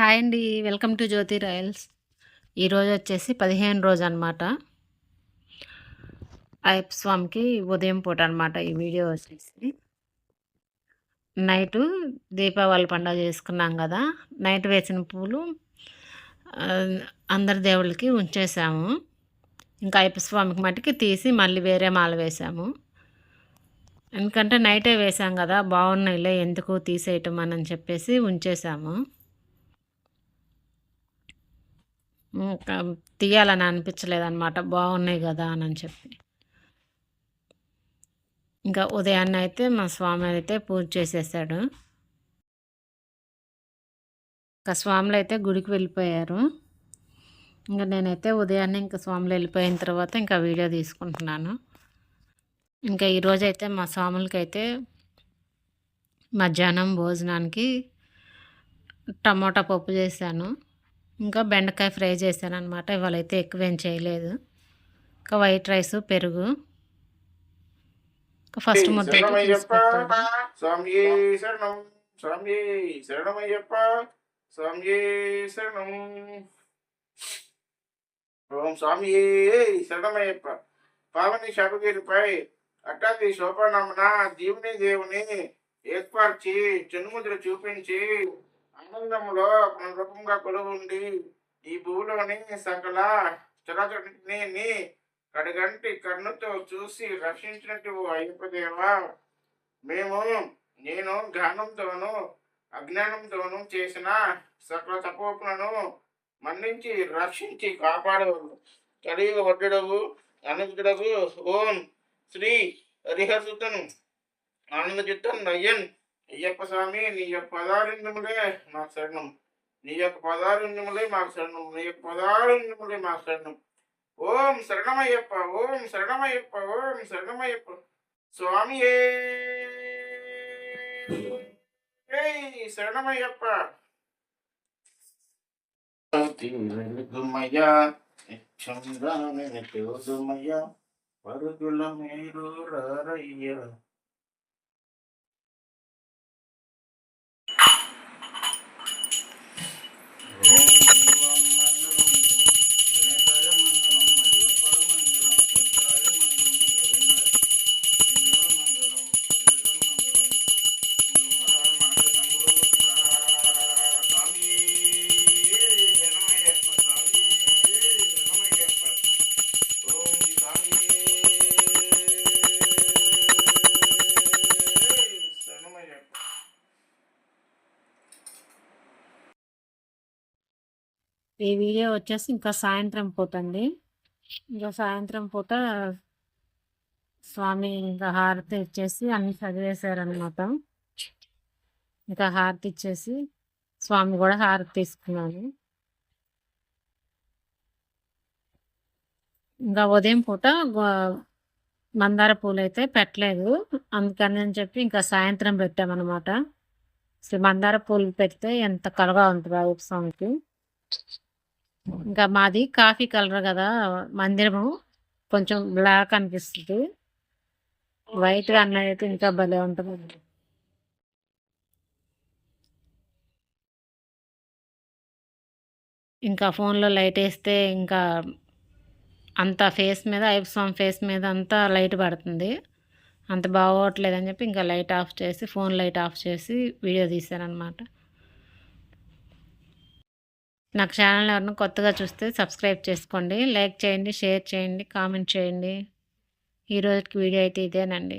Hi అండి. Welcome to Jyothi Royals. ఈరోజు వచ్చేసి పదిహేను రోజు అనమాట అయ్యప్ప స్వామికి ఉదయం పూట అనమాట ఈ వీడియో వచ్చేసి. నైటు దీపావళి పండుగ చేసుకున్నాం కదా. నైట్ వేసిన పూలు అందరి దేవుళ్ళకి ఉంచేసాము. ఇంకా అయ్యప్ప స్వామికి మట్టుకి తీసి మళ్ళీ వేరే మాల వేసాము. ఎందుకంటే నైటే వేసాం కదా బాగున్నాయిలే ఎందుకు తీసేయటం అని చెప్పేసి ఉంచేసాము ఇంకా తీయాలని అనిపించలేదన్నమాట. బాగున్నాయి కదా అని చెప్పి. ఇంకా ఉదయాన్నే అయితే మా స్వామి అయితే పూజ చేసేసాడు. ఇంకా స్వాములు అయితే గుడికి వెళ్ళిపోయారు. ఇంకా నేనైతే ఉదయాన్నే ఇంకా స్వాములు వెళ్ళిపోయిన తర్వాత ఇంకా వీడియో తీసుకుంటున్నాను. ఇంకా ఈరోజు అయితే మా స్వాములకి అయితే మధ్యాహ్నం భోజనానికి టమోటా పప్పు చేశాను. ఇంకా బెండకాయ ఫ్రై చేశాను అనమాట ఇవాళ అయితే ఎక్కువ ఏం చేయలేదు. ఇంకా వైట్ రైస్ పెరుగు. ఫస్ట్ ముద్ద ఓం స్వామి శరణమయ్యప్ప. పావని శబగిరిపై అట్టాది శోభనమున దీవుని దేవుని ఏర్పరిచి చెన్నుముద్ర చూపించి ఆనందములో రూపంగా కొలువుండి ఈ భూమిలోని సకల చరాచరిని కడగంటి కన్నుతో చూసి రక్షించినట్టు అయ్యప్పదేవా మేము నేను జ్ఞానంతోనూ అజ్ఞానంతోనూ చేసిన సకల తపోపులను మన్నించి రక్షించి కాపాడవు కలియుగ వడ్డడవు అనుగుడవు ఓం శ్రీ హరిహసుతను ఆనందచిత్తన్ నయ్యన్ అయ్యప్ప స్వామి నీ యొక్క పదారుణ్యములే మాకు శరణం. నీ యొక్క పదారుణ్యములే మాకు శరణం. నీ యొక్క పదారుణ్యములే మాకు శరణం. ఓం శరణమయ్యప్ప ఓం శరణమయ్యప్ప ఓం శరణమయ్యప్ప. స్వామియే! శరణమయ్యప్ప! వెలుగుమయ్య చంద్రాన్ని చూదుమయ్య పరుగుల మీరు రారయ్యా. ఈ వీడియో వచ్చేసి ఇంకా సాయంత్రం పూట అండి. ఇంకా సాయంత్రం పూట స్వామి ఇంకా హారతి ఇచ్చేసి అన్ని చదివేశారనమాట ఇంకా హారతి ఇచ్చేసి స్వామి కూడా హారతి తీసుకున్నాను ఇంకా ఉదయం పూట మందార పూలు అయితే పెట్టలేదు. అందుకని అని చెప్పి ఇంకా సాయంత్రం పెట్టామన్నమాట. అసలు మందార పూలు పెడితే ఎంత కలగా ఉంటుంది ఆ స్వామికి ఇంకా మాది కాఫీ కలర్ కదా మందిరము. కొంచెం బ్లాక్ అనిపిస్తుంది. వైట్ అన్నది అయితే ఇంకా భలే ఉంటుంది. ఇంకా ఫోన్లో లైట్ వేస్తే ఇంకా అంత ఫేస్ మీద ఐఫోన్ ఫేస్ మీద అంతా లైట్ పడుతుంది. అంత బాగోట్లేదని చెప్పి ఇంకా లైట్ ఆఫ్ చేసి ఫోన్ లైట్ ఆఫ్ చేసి వీడియో తీశానమాట నాకు ఛానల్ ఎవరిని కొత్తగా చూస్తే సబ్స్క్రైబ్ చేసుకోండి లైక్ చేయండి షేర్ చేయండి కామెంట్ చేయండి. ఈ రోజుకి వీడియో అయితే ఇదేనండి.